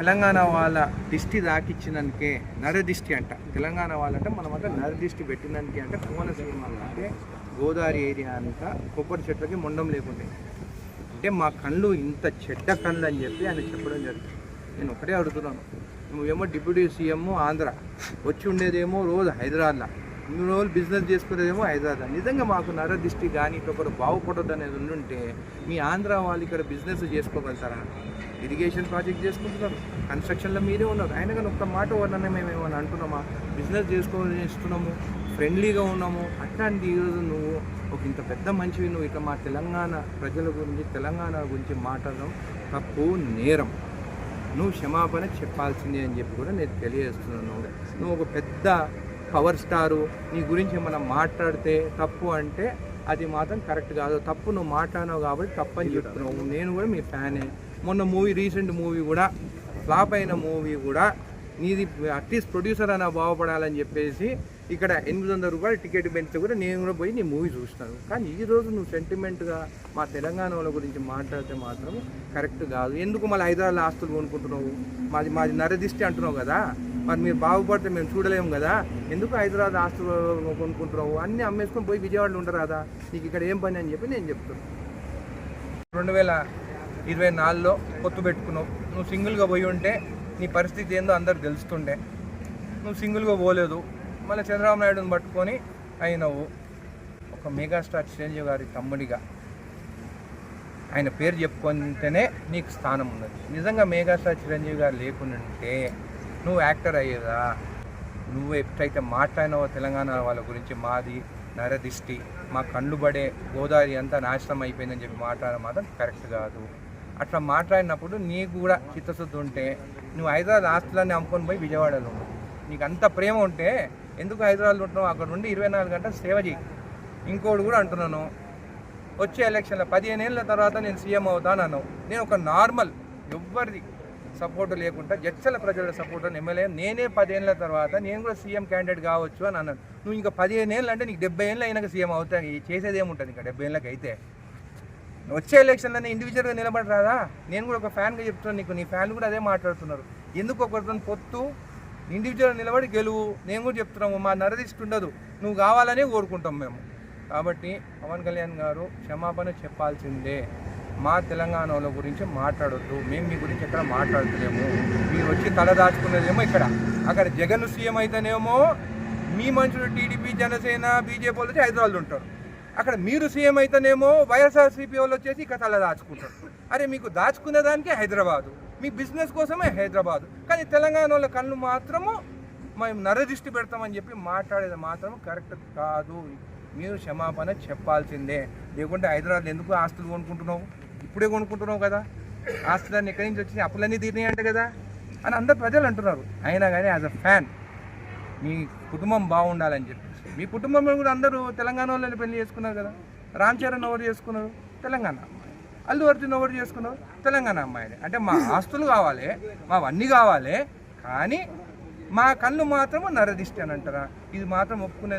తెలంగాణ వాళ్ళ దిష్టి దాకిచ్చినందుకే నరదిష్టి అంట. తెలంగాణ వాళ్ళంటే మనమంతా నరదిష్టి పెట్టినందుకే అంటే కోనసీమ అంటే. గోదావరి ఏరియా అంతా కొబ్బరి చెట్లకి మొండం లేకుండే. అంటే మా కళ్ళు ఇంత చెడ్డ కళ్ళు అని చెప్పి ఆయన చెప్పడం జరిగింది. నేను ఒకటే అడుగుతున్నాను. నువ్వేమో డిప్యూటీ సీఎం ఆంధ్ర. వచ్చి ఉండేదేమో రోజు హైదరాబాద్లో. ఇన్ని రోజులు బిజినెస్ చేసుకునేదేమో హైదరాబాద్ నిజంగా మాకు నరదిష్టి కానీ ఒకరు బాగుపడొద్దు అనేది ఉండుంటే మీ ఆంధ్ర వాళ్ళు ఇక్కడ బిజినెస్ చేసుకోగలుగుతారా? ఇరిగేషన్ ప్రాజెక్ట్ చేసుకుంటున్నారు. కన్స్ట్రక్షన్లో మీరే ఉన్నారు. ఆయన కానీ ఒక్క మాట వల్లనే మేము ఏమైనా అంటున్నామా? బిజినెస్ చేసుకోవాలని ఇస్తున్నాము ఫ్రెండ్లీగా ఉన్నాము. అట్లాంటి ఈరోజు నువ్వు ఒక ఇంత పెద్ద మంచివి నువ్వు ఇక మా తెలంగాణ ప్రజల గురించి తెలంగాణ గురించి మాట్లాడడం తప్పు నేరం. నువ్వు క్షమాపణ చెప్పాల్సిందే అని చెప్పి కూడా నేను తెలియజేస్తున్నాను. నువ్వు ఒక పెద్ద పవర్ స్టారు. నీ గురించి మనం మాట్లాడితే తప్పు అంటే అది మాత్రం కరెక్ట్ కాదు. తప్పు నువ్వు మాట్లాడినావు కాబట్టి తప్పు అని చెప్తున్నావు నేను కూడా మీ ఫ్యానే. మొన్న మూవీ రీసెంట్ మూవీ కూడా ఫ్లాప్ అయిన మూవీ కూడా నీది అట్లీస్ట్ ప్రొడ్యూసర్ అన్న బాగుపడాలని చెప్పేసి ఇక్కడ ఎనిమిది వందల రూపాయలు టికెట్ పెంచితే కూడా నేను కూడా పోయి నీ మూవీ చూస్తాను కానీ ఈ రోజు నువ్వు సెంటిమెంట్గా మా తెలంగాణ వాళ్ళ గురించి మాట్లాడితే మాత్రం కరెక్ట్ కాదు. ఎందుకు మళ్ళీ హైదరాబాద్ ఆస్తులు కొనుక్కుంటున్నావు? మాది మాది నరదిష్టి అంటున్నావు కదా? మరి మీరు బాగుపడితే మేము చూడలేము కదా? ఎందుకు హైదరాబాద్ ఆస్తులు కొనుక్కుంటున్నావు? అన్నీ అమ్మేసుకొని పోయి విజయవాడలో ఉండరాదా? నీకు ఇక్కడ ఏం పని అని చెప్పి నేను చెప్తున్నాను రెండు వేల ఇరవై నాలుగులో పొత్తు పెట్టుకున్నావు. నువ్వు సింగిల్గా పోయి ఉంటే నీ పరిస్థితి ఏందో అందరు తెలుస్తుండే. నువ్వు సింగిల్గా పోలేదు. మళ్ళీ చంద్రబాబు నాయుడుని పట్టుకొని అయినవు. ఒక మెగాస్టార్ చిరంజీవి గారి తమ్ముడిగా. ఆయన పేరు చెప్పుకుంటేనే నీకు స్థానం ఉన్నది. నిజంగా మెగాస్టార్ చిరంజీవి గారు లేకుంటే నువ్వు యాక్టర్ అయ్యేదా? నువ్వు ఎప్పుడైతే మాట్లాడినావో తెలంగాణ వాళ్ళ గురించి మాది నరదిష్టి మా కళ్ళు పడే గోదావరి అంతా నాశనం అయిపోయిందని చెప్పి మాట్లాడడం మాత్రం కరెక్ట్ కాదు. అట్లా మాట్లాడినప్పుడు నీకు కూడా చిత్తశుద్ధి ఉంటే నువ్వు హైదరాబాద్ ఆస్తులన్నీ అమ్ముకొని పోయి విజయవాడలో నీకు అంత ప్రేమ ఉంటే ఎందుకు హైదరాబాద్లో ఉంటున్నావు? అక్కడ ఉండి ఇరవై నాలుగు గంటలు సేవ చేయి ఇంకోటి కూడా అంటున్నాను వచ్చే ఎలక్షన్లో పదిహేను ఏళ్ళ తర్వాత నేను సీఎం అవుతాను అన్నావు. నేను ఒక నార్మల్ ఎవ్వరిది సపోర్ట్ లేకుండా జడ్చల ప్రజల సపోర్ట్ ఎమ్మెల్యే నేనే పదేళ్ళ తర్వాత నేను కూడా సీఎం క్యాండిడేట్ కావచ్చు అని అన్నాను. నువ్వు ఇంకా పదిహేను ఏళ్ళు అంటే నీకు డెబ్బై ఏళ్ళు అయినాక సీఎం అవుతాయి చేసేది ఏముంటుంది ఇంకా డెబ్బై ఏళ్ళకి అయితే వచ్చే ఎలక్షన్లోనే ఇండివిజువల్గా నిలబడి రాదా నేను కూడా ఒక ఫ్యాన్గా చెప్తున్నాను నీకు. నీ ఫ్యాన్లు కూడా అదే మాట్లాడుతున్నారు. ఎందుకు ఒకరితో పొత్తు? ఇండివిజువల్ నిలబడి గెలువు. నేను కూడా చెప్తున్నాము మా నరదిష్టి ఉండదు. నువ్వు కావాలనే కోరుకుంటాం మేము. కాబట్టి పవన్ కళ్యాణ్ గారు క్షమాపణ చెప్పాల్సిందే. మా తెలంగాణలో గురించి మాట్లాడొద్దు. మేము మీ గురించి ఎక్కడ మాట్లాడుతున్నాము మీరు వచ్చి తల దాచుకునేదేమో ఇక్కడ. అక్కడ జగన్ సీఎం అయితేనేమో మీ మనుషులు టీడీపీ జనసేన బీజేపీ వాళ్ళు వచ్చి హైదరాబాద్లో ఉంటారు. అక్కడ మీరు సీఎం అయితేనేమో వైఎస్ఆర్సీపీ వాళ్ళు వచ్చేసి ఇక్కడ తల దాచుకుంటారు. అరే మీకు దాచుకునే దానికే హైదరాబాదు. మీ బిజినెస్ కోసమే హైదరాబాదు. కానీ తెలంగాణ వాళ్ళ కళ్ళు మాత్రము మేము నరదిష్టి పెడతామని చెప్పి మాట్లాడేది మాత్రం కరెక్ట్ కాదు. మీరు క్షమాపణ చెప్పాల్సిందే. లేకుంటే హైదరాబాద్ ఎందుకు ఆస్తులు కొనుక్కుంటున్నావు? ఇప్పుడే కొనుక్కుంటున్నావు కదా. ఆస్తులన్నీ ఎక్కడి నుంచి వచ్చినాయి? అప్పులన్నీ తీరినాయి అంట కదా. అని అందరు ప్రజలు అంటున్నారు. అయినా కానీ యాజ్ అ ఫ్యాన్ మీ కుటుంబం బాగుండాలని చెప్పి. మీ కుటుంబంలో కూడా అందరూ తెలంగాణ వాళ్ళని పెళ్ళి చేసుకున్నారు కదా. రామ్ చరణ్ ఎవరు చేసుకున్నారు? తెలంగాణ అల్లు అర్జున్ ఎవరు చేసుకున్నారు? తెలంగాణ అమ్మాయిని. అంటే మా ఆస్తులు కావాలి మావన్నీ కావాలి కానీ మా కళ్ళు మాత్రం నరదిష్టి అని అంటారా? ఇది మాత్రం ఒప్పుకునేది